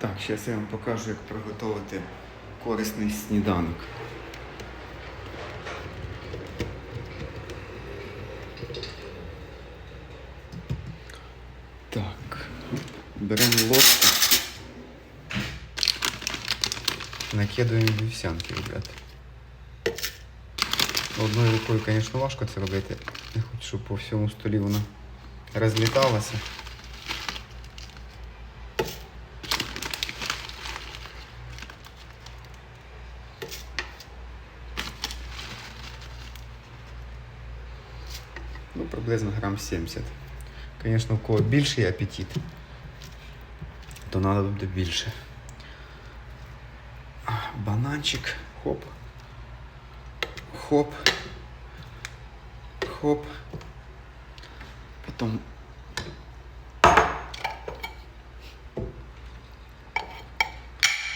Так, зараз я вам покажу, як приготувати корисний сніданок. Так, беремо ложку. Накидуємо вівсянки, ребят. Одною рукою, звісно, важко це робити. Я хочу, щоб по всьому столі воно розліталося. Ну, приблизно грам 70. Звісно, у кого більший апетит, то треба буде більше. Бананчик. Хоп. Хоп. Хоп. Потом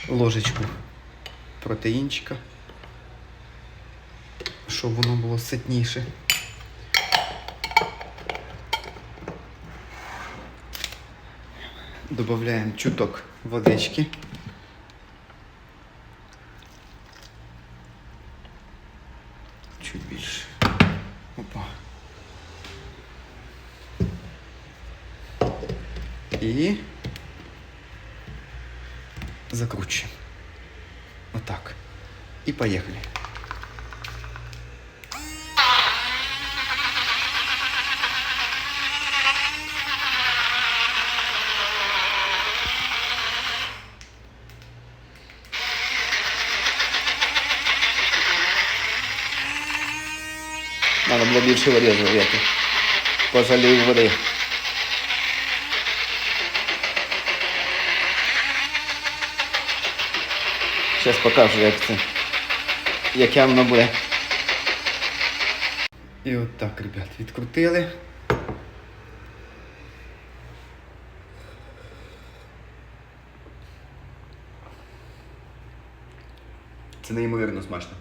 ложечку протеїнчика, щоб воно було ситніше. Добавляємо чуток водички. Чуть більше. Опа. І закручуємо. Отак. І поїхали. Надо було більше залити. Пожалів води. Зараз покажу, як це. Яке воно буде. І от так, ребят, відкрутили. Це неймовірно смачно.